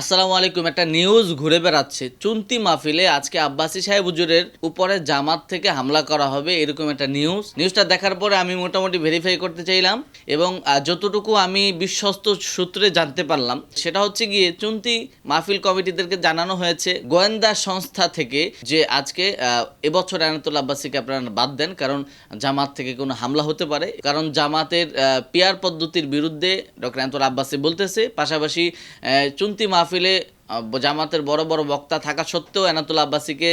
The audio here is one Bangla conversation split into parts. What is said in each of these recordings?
আসসালামু আলাইকুম, একটা নিউজ ঘুরে বেড়াচ্ছে। চুন্তি মাহফিলে আজকে আব্বাসী সাহেব হুজুরের উপরে জামাত থেকে হামলা করা হবে, এরকম একটা নিউজ নিউজটা দেখার পরে আমি মোটামুটি ভেরিফাই করতে চাইলাম এবং যতটুকু আমি বিশ্বস্ত সূত্রে জানতে পারলাম, সেটা হচ্ছে গিয়ে চুন্তি মাহফিল কমিটিদেরকে জানানো হয়েছে গোয়েন্দা সংস্থা থেকে যে আজকে এবছর আনাতুল আব্বাসীকে আপনারা বাদ দেন, কারণ জামাত থেকে কোনো হামলা হতে পারে। কারণ জামাতের পিয়ার পদ্ধতির বিরুদ্ধে ডক্টর আনাতুল আব্বাসী বলতেছে, পাশাপাশি চুন্তি মাহফিলে আহ, জামাতের বড় বড় বক্তা থাকা সত্ত্বেও এনাতুল আব্বাসীকে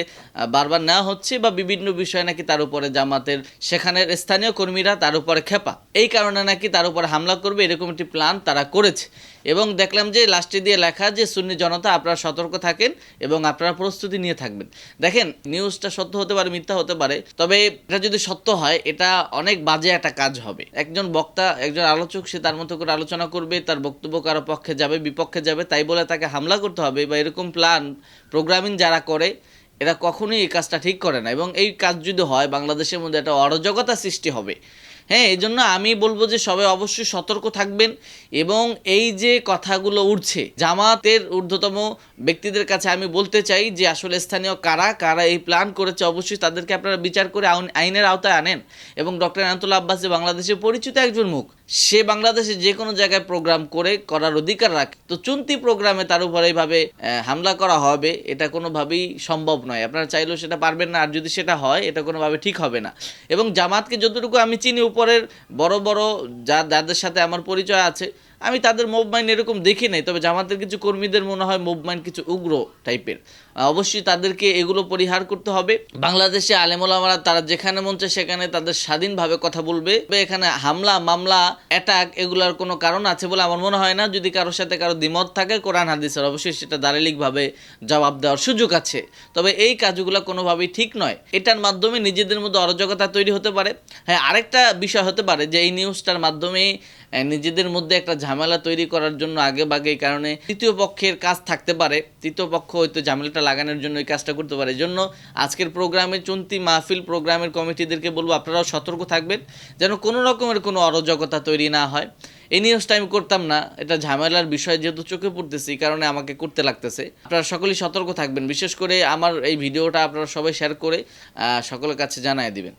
বারবার নেওয়া হচ্ছে বা বিভিন্ন বিষয়ে নাকি তার উপরে জামাতের সেখানের স্থানীয় কর্মীরা তার উপরে খেপা। এই কারণে নাকি তার উপরে হামলা করবে এরকম একটি প্ল্যান তারা করেছে। এবং দেখলাম যে লাস্টে দিয়ে লেখা যে সুন্নি জনতা, আপনারা সতর্ক থাকেন এবং আপনারা প্রস্তুতি নিয়ে থাকবেন। দেখেন নিউজটা সত্য হতে পারে, মিথ্যা হতে পারে, তবে এটা যদি সত্য হয়, এটা অনেক বাজে একটা কাজ হবে। একজন বক্তা, একজন আলোচক, সে তার মতো করে আলোচনা করবে, তার বক্তব্য কারও পক্ষে যাবে, বিপক্ষে যাবে, তাই বলে তাকে হামলা করতে হবে বা এরকম প্ল্যান প্রোগ্রামিং যারা করে, এরা কখনোই এই কাজটা ঠিক করে না। এবং এই কাজ যদি হয়, বাংলাদেশের মধ্যে একটা অরাজকতা সৃষ্টি হবে। হ্যাঁ এই জন্য আমি বলব যে সবাই অবশ্যই সতর্ক থাকবেন এবং এই যে কথাগুলো উঠছে, জামাতের ঊর্ধ্বতম ব্যক্তিদের কাছে আমি বলতে চাই যে আসলে স্থানীয় কারা কারা এই প্ল্যান করেছে, অবশ্যই তাদেরকে আপনারা বিচার করে আইন- আইনের আওতায় আনেন এবং ডক্টর আনাতুল্লাহ আব্বাস যে বাংলাদেশে পরিচিত একজন মুখ, সে বাংলাদেশে যে কোনো জায়গায় প্রোগ্রাম করে করার অধিকার রাখে। তো চুন্তি প্রোগ্রামে তার উপর এইভাবে হামলা করা হবে, এটা কোনোভাবেই সম্ভব নয়। আপনারা চাইলেও সেটা পারবেন না, আর যদি সেটা হয়, এটা কোনোভাবে ঠিক হবে না। এবং জামাতকে যতটুকু আমি চিনি উপরের বড় বড় যা যাদের সাথে আমার পরিচয় আছে আমি তাদের মুভ মাইন্ড এরকম দেখি নাই, তবে জামাতের কিছু কর্মীদের মনে হয় মুভ মাইন্ড কিছু উগ্র টাইপের অবশ্যই তাদেরকে এগুলো পরিহার করতে হবে। বাংলাদেশে আলেমোলামারা তারা যেখানে মন চায় সেখানে তাদের স্বাধীনভাবে কথা বলবে। এখানে হামলা, মামলা অ্যাটাক এগুলার কোনো কারণ আছে বলে আমার মনে হয় না। যদি কারোর সাথে কারও দ্বিমত থাকে, কোরআন হাদিসের অবশ্যই সেটা দারিলিকভাবে জবাব দেওয়ার সুযোগ আছে। তবে এই কাজগুলো কোনোভাবেই ঠিক নয়। এটার মাধ্যমে নিজেদের মধ্যে অরাজকতা তৈরি হতে পারে। হ্যাঁ আরেকটা বিষয় হতে পারে যে এই নিউজটার মাধ্যমে নিজেদের মধ্যে একটা ঝামেলা তৈরি করার জন্য আগে বাগে এই কারণে তৃতীয় পক্ষের কাজ থাকতে পারে। তৃতীয় পক্ষ হয়তো ঝামেলাটা লাগানোর জন্য এই কাজটা করতে পারে। জন্য আজকের প্রোগ্রামে চন্তি মাহফিল প্রোগ্রামের কমিটিদেরকে বলব, আপনারাও সতর্ক থাকবেন যেন কোনো রকমের কোনো অরাজকতা তৈরি না হয়। এই নিউজটা আমি করতাম না। এটা ঝামেলার বিষয় যেহেতু চোখে পড়তেছে, এই কারণে আমাকে করতে লাগতেছে। আপনারা সকলেই সতর্ক থাকবেন। বিশেষ করে আমার এই ভিডিওটা আপনারা সবাই শেয়ার করে সকলের কাছে জানায় দিবেন।